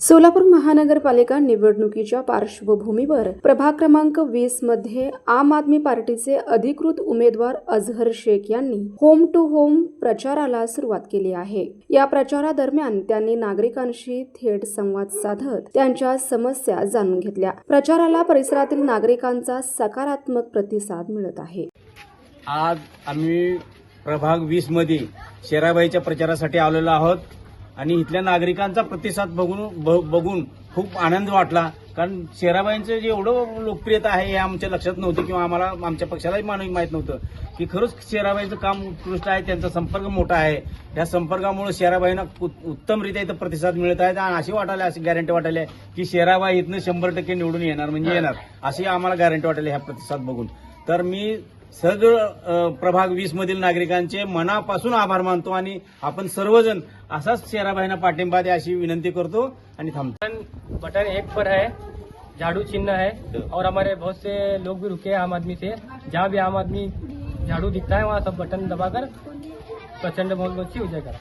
सोलापूर महानगरपालिका निवडणुकीच्या पार्श्वभूमीवर प्रभाग क्रमांक वीसमध्ये आम आदमी पार्टीचे अधिकृत उमेदवार अझहर शेख यांनी होम टू होम प्रचाराला सुरुवात केली आहे. या प्रचारादरम्यान त्यांनी नागरिकांशी थेट संवाद साधत त्यांच्या समस्या जाणून घेतल्या. प्रचाराला परिसरातील नागरिकांचा सकारात्मक प्रतिसाद मिळत आहे. आज आम्ही प्रभाग वीसमध्ये शेराबाईच्या प्रचारासाठी आलेलो आहोत. आणि इथल्या नागरिकांचा प्रतिसाद बघून बघून खूप आनंद वाटला. कारण शेराबाईंचं जे एवढं लोकप्रियता आहे हे आमच्या लक्षात नव्हतं किंवा आम्हाला आमच्या पक्षालाही मान- माहीत नव्हतं. की खरंच शेराबाईंचं काम उत्कृष्ट आहे त्यांचा संपर्क मोठा आहे. या संपर्कामुळे शेराबाईंना उत- उत्तमरित्या इथं प्रतिसाद मिळत आहे. आणि अशी वाटायला अशी गॅरंटी वाटायला की शेराबाई इथनं शंभर टक्के निवडून येणार म्हणजे येणार. अशी आम्हाला गॅरंटी वाटायला ह्या प्रतिसाद बघून. तर मी सगळं प्रभाग वीस मधील नागरिकांचे मनापासून आभार मानतो आणि आपण सर्वजण असाच शेराबाईंना पाठिंबा द्या अशी विनंती करतो आणि थांबतो. बटन एक पर है झाड़ू चिन्ह है और हमारे बहुत से लोग भी रुके हैं आम आदमी से। जहाँ भी आम आदमी झाड़ू दिखता है वहाँ सब बटन दबाकर प्रचंड बहुत अच्छी हो करा।